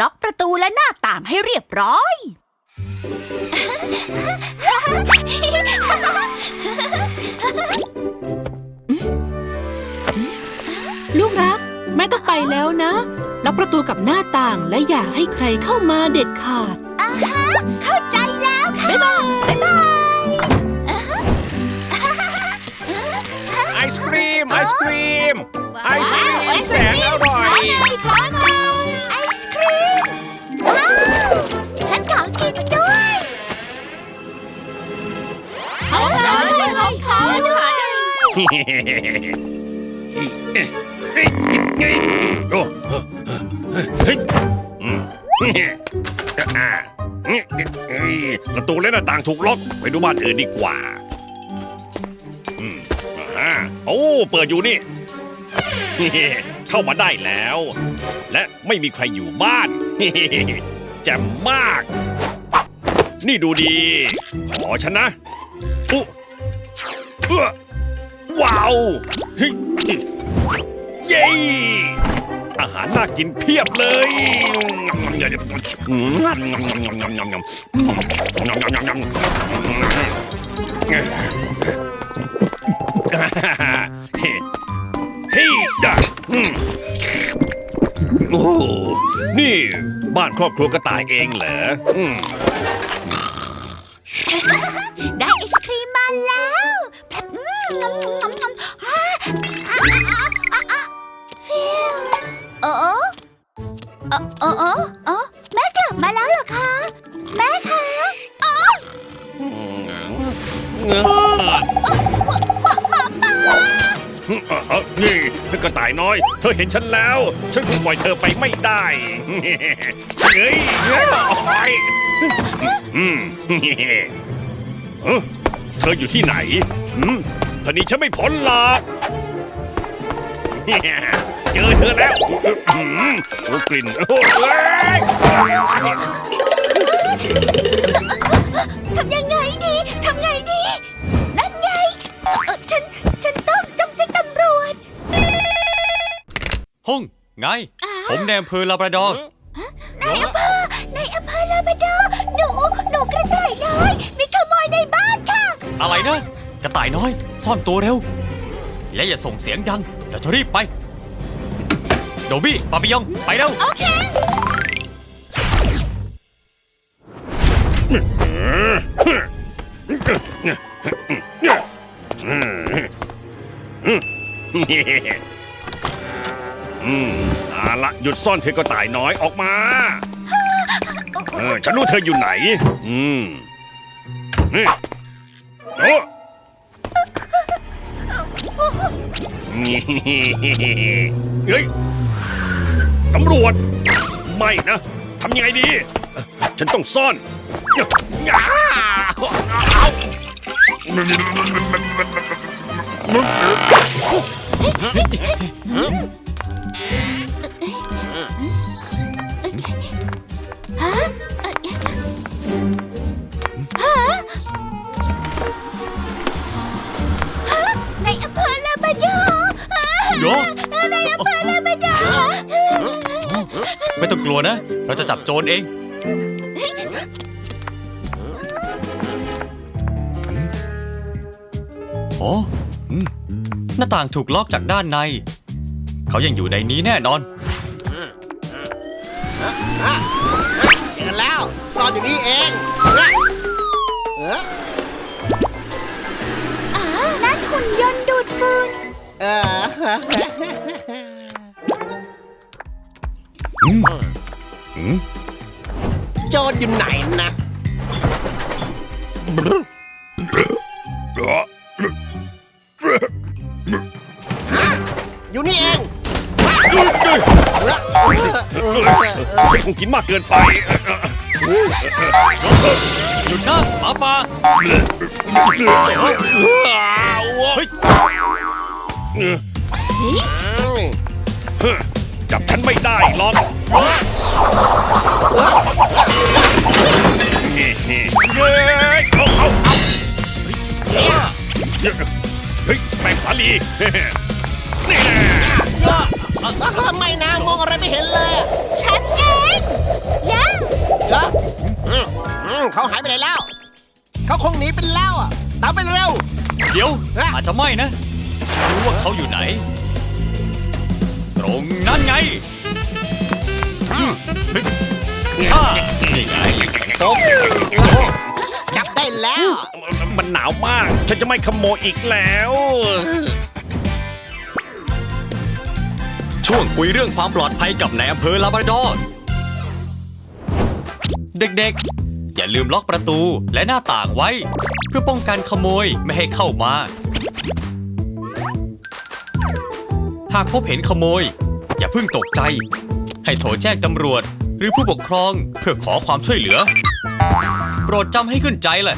ล็อกประตูและหน้าต่างให้เรียบร้อย ลูกรัก แม่ต้องไปแล้วนะ ล็อกประตูกับหน้าต่างและอย่าให้ใครเข้ามาเด็ดขาดเข้าใจแล้วค่ะ บ๊ายบาย บ๊ายบาย ไอศครีม ไอศครีม ไอศครีมแสนอร่อย ขอหน่อยไอ ประตูและหน้าต่างถูกล็อกไปดูบ้านอื่นดีกว่าอ่าโอ้เปิดอยู่นี่ เข้ามาได้แล้ว และไม่มีใครอยู่บ้านแจ่มมาก นี่ดูดี ขอฉันนะอุ๊เออ ว้าวเฮ้ยเย้อาหารน่ากินเพียบเลยเฮ้ยดะอืมโอ้ นี่บ้านครอบครัวกระต่ายเองเหรออืมได้ไอศครีมมาแล้ว ฟิลโอ้โอ้โอ้โอ้โอ้โอ้แม่กลับมาแล้วเหรอคะ แม่คะโอ้นี่กระต่ายน้อย เธอเห็นฉันแล้ว ฉันคงปล่อยเธอไปไม่ได้เฮ้ยเฮ้ยออกไปอืมเอ้อเธออยู่ที่ไหนอืม ท่านี้ฉันไม่พ้นหรอกเจอเธอแล้วอืมโอ้กลิ่นโอ้ยทำยังไงดี ทำไงดี นั่นไงเอ่อฉัน ฉันต้องต้องแจ้งตำรวจ ห้องไงผมแนมเพอลาบราดอร์นายอำเภอนายอำเภอลาบราดอร์หนู หนูกระต่ายน้อย มีขโมยในบ้านค่ะ อะไรนะ กระต่ายน้อย ซ่อนตัวเร็ว และอย่าส่งเสียงดังเดี๋ยวจะรีบไป โดบี้ปาปิยองไปเร็ว โอเค อืมเอาละหยุดซ่อนเธอกระต่ายน้อยออกมา เออ ฉันรู้เธออยู่ไหน อืมนี่โอ้ เฮ้ยตำรวจ ไม่นะทำยังไงดี ฉันต้องซ่อนอ้าเอา ในอำเภอลาบราดอร์ไม่ต้องกลัวนะ เราจะจับโจรเอง โอ้อืมหน้าต่างถูกล็อกจากด้านใน เขายังอยู่ในนี้แน่นอน เจอแล้วซ่อนอยู่นี่เองเอ้ยเอออ๋อนั่นหุ่นยนต์ดูดฝุ่นเออ โจรอยู่ไหนนะ อยู่นี่เองเออเออเออเออเป็นคงกินมากเกินไปหยุดนะหมาป่าเฮ้ย จับฉันไม่ได้หรอกเฮ้ยเอาเอาเอาเฮ้ยแมงสาลีนี่แน่อะไม่นะมองอะไรไม่เห็นเลยฉันเองย่าเดี๋ยวอืมอืมเขาหายไปไหนแล้ว เขาคงหนีไปแล้วอะตามไปเร็ว เดี๋ยว ฮะ อาจจะไม่นะ รู้ว่าเขาอยู่ไหน ตรงนั้นไงอืมเฮ้ยอ่านี่ไงโป๊บจับได้แล้ว มันหนาวมาก ฉันจะไม่ขโมยอีกแล้ว ช่วงคุยเรื่องความปลอดภัยกับนายอำเภอลาบราดอร์เด็กๆ อย่าลืมล็อกประตูและหน้าต่างไว้ เพื่อป้องกันขโมยไม่ให้เข้ามา หากพบเห็นขโมย อย่าเพิ่งตกใจ ให้โทรแจ้งตำรวจ หรือผู้ปกครองเพื่อขอความช่วยเหลือ โปรดจำให้ขึ้นใจเลย